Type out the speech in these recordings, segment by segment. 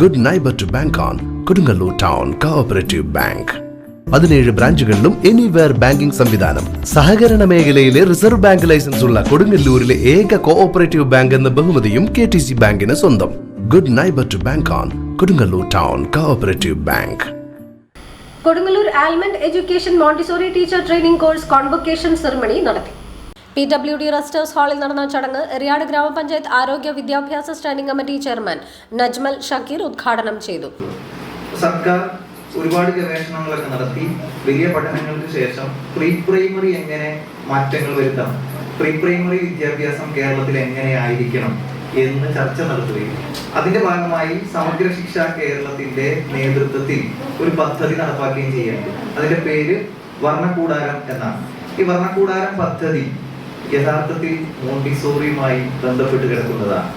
Good neighbour to bank on Kodungallur town cooperative bank പതിനേഴ് ബ്രാഞ്ചുകളിലും anywhere banking സംവിധാനം. സഹകരണ മേഖലയിലെ റിസർവ് ബാങ്ക് ലൈസൻസ് ഉള്ള കൊടുങ്ങല്ലൂരിലെ ഏക കോഓപ്പറേറ്റീവ് ബാങ്ക് എന്ന ബഹുമതിയും കെ ടി സി ബാങ്കിന് സ്വന്തം. Good neighbour to bank on Kodungallur town cooperative bank Kodungallur almond education Montessori teacher training course convocation ceremony നടത്തി. P W D rest house ഹാളിൽ നടന്ന ചടങ്ങ് എറിയാട് ഗ്രാമപഞ്ചായത്ത് ആരോഗ്യ വിദ്യാഭ്യാസ standing committee chairman Najmal Shakeer ഉദ്ഘാടനം ചെയ്തു. സർക്കാർ ഒരുപാട് ഗവേഷണങ്ങളൊക്കെ നടത്തി. വലിയ പഠനങ്ങൾക്ക് ശേഷം പ്രീ പ്രൈമറി എങ്ങനെ മാറ്റങ്ങൾ വരുത്താം പ്രീ പ്രൈമറി വിദ്യാഭ്യാസം കേരളത്തിൽ എങ്ങനെ ആയിരിക്കണം എന്ന് ചർച്ച നടത്തുകയും അതിന്റെ ഭാഗമായി സമഗ്ര ശിക്ഷ കേരളത്തിന്റെ നേതൃത്വത്തിൽ ഒരു പദ്ധതി നടപ്പാക്കുകയും ചെയ്യുന്നുണ്ട് അതിന്റെ പേര് വർണകൂടാരം എന്നാണ്. ഈ വർണകൂടാരം പദ്ധതി യഥാർത്ഥത്തിൽ മോണ്ടിസോറിയുമായി ബന്ധപ്പെട്ട് കിടക്കുന്നതാണ്.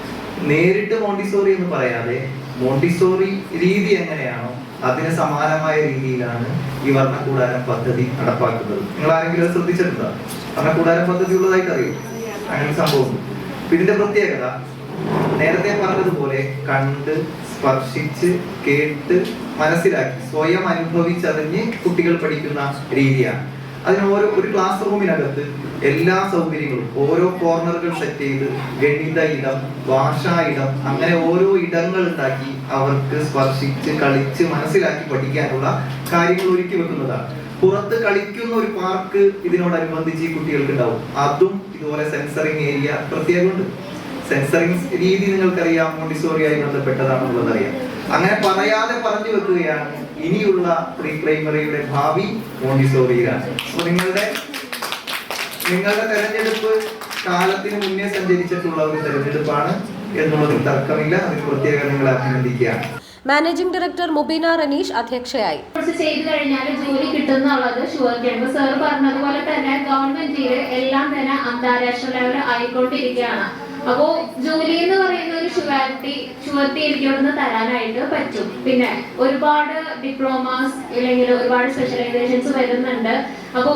നേരിട്ട് മോണ്ടിസോറി എന്ന് പറയാതെ മോണ്ടിസോറി രീതി എങ്ങനെയാണോ അതിന് സമാനമായ രീതിയിലാണ് ഈ വർണക്കൂടാരം പദ്ധതി നടപ്പാക്കുന്നത്. നിങ്ങൾ ആരെങ്കിലും ശ്രദ്ധിച്ചിട്ടുണ്ടോ? വർണക്കൂടാരം പദ്ധതി ഉള്ളതായിട്ട് അറിയും? അങ്ങനെ സംഭവം. ഇതിന്റെ പ്രത്യേകത നേരത്തെ പറഞ്ഞതുപോലെ കണ്ട് സ്പർശിച്ച് കേട്ട് മനസ്സിലാക്കി സ്വയം അനുഭവിച്ചറിഞ്ഞ് കുട്ടികൾ പഠിക്കുന്ന രീതിയാണ്. അതിന് ഓരോ ഒരു ക്ലാസ് റൂമിനകത്ത് എല്ലാ സൗകര്യങ്ങളും ഓരോ കോർണറുകൾ സെറ്റ് ചെയ്ത് ഗണിത ഇടം ഭാഷാ ഇടം അങ്ങനെ ഓരോ ഇടങ്ങൾ ഉണ്ടാക്കി അവർക്ക് സ്പർശിച്ച് കളിച്ച് മനസ്സിലാക്കി പഠിക്കാനുള്ള കാര്യങ്ങൾ ഒരുക്കി വെക്കുന്നതാണ്. പുറത്ത് കളിക്കുന്ന ഒരു പാർക്ക് ഇതിനോടനുബന്ധിച്ച് ഈ കുട്ടികൾക്ക് ഉണ്ടാവും. അതും ഇതുപോലെ സെൻസറിങ് ഏരിയ പ്രത്യേകമുണ്ട്. സെൻസറിങ് രീതി നിങ്ങൾക്കറിയാം മോണ്ടിസോറിയായി ബന്ധപ്പെട്ടതാണെന്നുള്ളത് അറിയാം അങ്ങനെ പറയാതെ പറഞ്ഞു വെക്കുകയാണ് ഇനിയുള്ള പ്രീ പ്രൈമറിയുടെ ഭാവി മോണ്ടിസോറിയിലാണ് അപ്പൊ നിങ്ങളുടെ നിങ്ങളുടെ തെരഞ്ഞെടുപ്പ് കാലത്തിന് മുന്നേ സഞ്ചരിച്ചിട്ടുള്ള ഒരു തെരഞ്ഞെടുപ്പാണ് എന്നുള്ളതിൽ തർക്കമില്ല. അതിന് പ്രത്യേകം നിങ്ങളെ അഭിനന്ദിക്കുകയാണ്. മാനേജിംഗ് ഡയറക്ടർ മുബീന റനീഷ് അധ്യക്ഷയായി. കോഴ്സ് ചെയ്തു കഴിഞ്ഞാൽ ജോലി കിട്ടുന്നുള്ളത് ഷുവർക്കാണ്. സാർ പറഞ്ഞതുപോലെ തന്നെ ഗവൺമെന്റിൽ എല്ലാം തന്നെ അന്താരാഷ്ട്ര ലെവലിൽ ആയിക്കൊണ്ടിരിക്കുകയാണ്. അപ്പോ ജോലി എന്ന് പറയുന്ന ഒരു ഷുവാലിറ്റി ഷുവർട്ടി എനിക്ക് അവിടുന്ന് തരാനായിട്ട് പറ്റും. പിന്നെ ഒരുപാട് ഡിപ്ലോമാസ് അല്ലെങ്കിൽ ഒരുപാട് സ്പെഷ്യലൈസേഷൻസ് വരുന്നുണ്ട്. അപ്പോ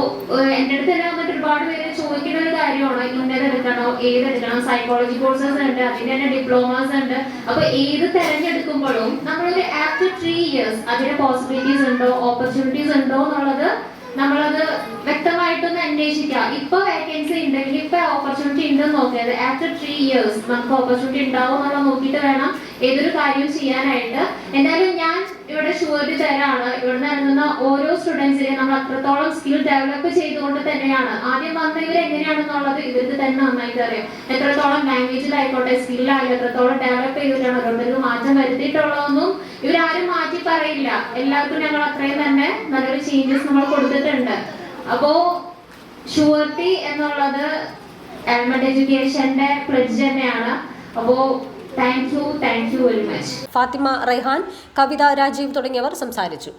എന്റെ അടുത്ത് തന്നെ വന്നിട്ട് ഒരുപാട് പേര് ചോദിക്കുന്ന ഒരു കാര്യമാണോ? ഇന്നത് എടുക്കണോ ഏത് എടുക്കണം സൈക്കോളജി കോഴ്സസ് ഉണ്ട് അതിന്റെ തന്നെ ഡിപ്ലോമാസ് ഉണ്ട്. അപ്പൊ ഏത് തെരഞ്ഞെടുക്കുമ്പോഴും നമ്മളൊരു ആഫ്റ്റർ ത്രീ ഇയേഴ്സ് അതിന് പോസിബിലിറ്റീസ് ഉണ്ടോ ഓപ്പർച്യൂണിറ്റീസ് ഉണ്ടോ എന്നുള്ളത് നമ്മളത് വ്യക്തമായിട്ടൊന്ന് അന്വേഷിക്കാം. ഇപ്പൊ വേക്കൻസി ഉണ്ടെങ്കിൽ ഇപ്പൊ ഓപ്പർച്യൂണിറ്റി ഉണ്ടെന്ന് നോക്കിയത്. ആഫ്റ്റർ ത്രീ ഇയേഴ്സ് നമുക്ക് ഓപ്പർച്യൂണിറ്റി ഉണ്ടാവും എന്നുള്ള നോക്കിയിട്ട് വേണം ഏതൊരു കാര്യവും ചെയ്യാനായിട്ട്. എന്തായാലും ഞാൻ ഇവിടെ ഷുവർട്ടി തരാണ്. ഇവിടുന്ന് ഇറങ്ങുന്ന ഓരോ സ്റ്റുഡൻസിനെ നമ്മൾ അത്രത്തോളം സ്കിൽ ഡെവലപ്പ് ചെയ്തുകൊണ്ട് തന്നെയാണ്. ആദ്യം വന്ന ഇവർ എങ്ങനെയാണെന്നുള്ളത് ഇവർക്ക് തന്നെ നന്നായിട്ട് അറിയാം. എത്രത്തോളം ലാംഗ്വേജിലായിക്കോട്ടെ സ്കില്ലായാലും എത്രത്തോളം ഡെവലപ്പ് ചെയ്തിട്ടാണ്. അതുകൊണ്ട് മാറ്റം വരുത്തിയിട്ടുള്ളതൊന്നും ഇവരാരും മാറ്റി പറയില്ല. എല്ലാവർക്കും ഞങ്ങൾ അത്രയും തന്നെ നല്ലൊരു ചേഞ്ചസ് നമ്മൾ കൊടുത്തിട്ടുണ്ട്. അപ്പോ ഷുവർട്ടി എന്നുള്ളത് എൽമെന്റ് എഡ്യൂക്കേഷന്റെ പ്ലഡ്ജ് തന്നെയാണ്. അപ്പോ thank you thank you very much Fathima Raihan Kavitha Rajeev തുടങ്ങിയവർ സംസാരിച്ചു.